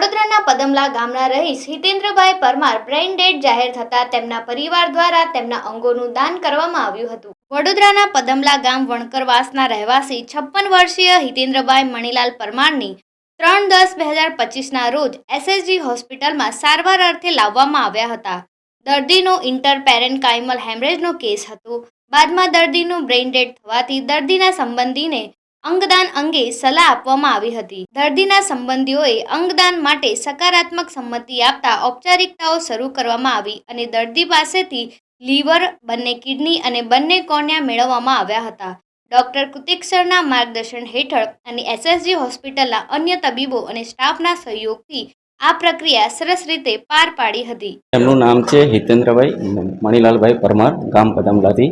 વડોદરાના પદમલા ગામના રહીશ હિતેન્દ્રભાઈ પરમાર બ્રેઇન ડેડ જાહેર થતાં તેમના પરિવાર દ્વારા તેમના અંગોનું દાન કરવામાં આવ્યું હતું. વડોદરાના પદમલા ગામ વણકરવાસના રહેવાસી છપ્પન વર્ષીય હિતેન્દ્રભાઈ મણીલાલ પરમારની ત્રણ દસ બે હજાર પચીસના રોજ એસએસજી હોસ્પિટલમાં સારવાર અર્થે લાવવામાં આવ્યા હતા. દર્દીનો ઇન્ટરપેરેન્કાઇમલ હેમરેજનો કેસ હતો. બાદમાં દર્દીનું બ્રેઇન ડેડ થવાથી દર્દીના સંબંધીને અંગદાન અંગે સલાહ આપવામાં આવી હતી. દર્દીના સંબંધીઓએ અંગદાન માટે સકારાત્મક સંમતિ આપતા ઔપચારિકતાઓ શરૂ કરવામાં આવી અને દર્દી પાસેથી લીવર, બંને કિડની અને બંને કોર્નિયા મેળવવામાં આવ્યા હતા. ડોક્ટર કુતિક્ષરના માર્ગદર્શન હેઠળ અને એસએસજી હોસ્પિટલના અન્ય તબીબો અને સ્ટાફના સહયોગથી આ પ્રક્રિયા સરસ રીતે પાર પાડી હતી. એમનું નામ છે હિતેન્દ્રભાઈ મણિલાલભાઈ પરમાર, ગામ પદમલાથી.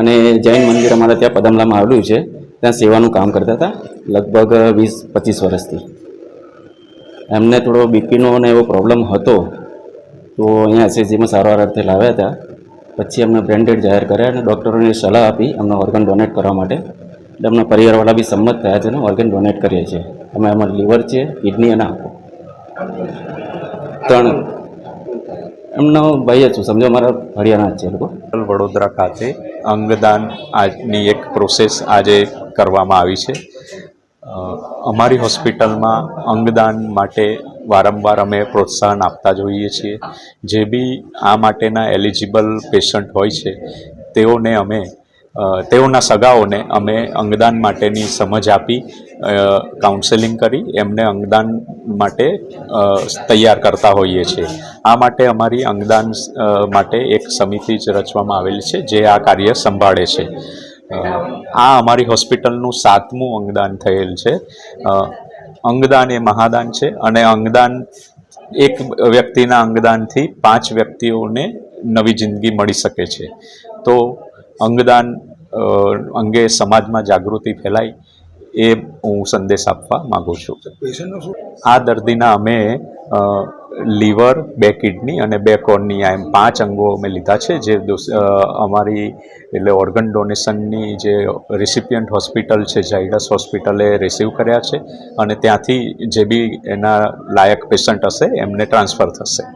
અને જૈન મંદિર અમારા ત્યાં પદમલામાં આવેલું છે. ત્યાં સેવાનું કામ કરતા હતા, લગભગ વીસ, પચીસ વર્ષથી. એમને થોડો બીપીનો ને એવો પ્રોબ્લેમ હતો, તો અહીંયા એસએસજીમાં સારવાર અર્થે લાવ્યા હતા. પછી એમને બ્રેન્ડેડ જાહેર કર્યા અને ડૉક્ટરોને સલાહ આપી અમને ઓર્ગન ડોનેટ કરવા માટે. એટલે એમના પરિવારવાળા બી સંમત થયા છે અને ઓર્ગન ડોનેટ કરીએ છીએ. અમે અમારું લીવર છે કિડની અને આંખો. ત્રણ. એમનો ભાઈ છું સમજો? મારા હરિયાણા જ છે લોકો. વડોદરા ખાતે અંગદાન આજની એક પ્રોસેસ આજે કરવામાં આવી છે. અમારી હોસ્પિટલમાં અંગદાન માટે વારંવાર અમે પ્રોત્સાહન આપતા જોઈએ છીએ. જે બી આ માટેના એલિજિબલ પેશન્ટ હોય છે, તેઓને અમે તેઓના સગાઓને અમે અંગદાન માટેની સમજ આપી કાઉન્સેલિંગ કરી, એમને અંગદાન માટે તૈયાર કરતા હોઈએ છીએ. આ માટે અમારી અંગદાન માટે એક સમિતિ જ રચવામાં આવેલી છે, જે આ કાર્ય સંભાળે છે. આ અમારી હોસ્પિટલનું સાતમું અંગદાન થયેલ છે. અંગદાન એ મહાદાન છે અને અંગદાન એક વ્યક્તિના અંગદાનથી પાંચ વ્યક્તિઓને નવી જિંદગી મળી શકે છે. તો અંગદાન અંગે સમાજમાં જાગૃતિ ફેલાય એ હું સંદેશ આપવા માગું છું. આ દર્દીના અમે લીવર, બે કિડની અને બે કોર્નિયા એમ પાંચ અંગો અમે લીધા છે, જે અમારી એટલે ઓર્ગન ડોનેશનની જે રિસિપિયન્ટ હોસ્પિટલ છે ઝાયડસ હોસ્પિટલે રિસીવ કર્યા છે અને ત્યાંથી જે બી એના લાયક પેશન્ટ હશે, એમને ટ્રાન્સફર થશે.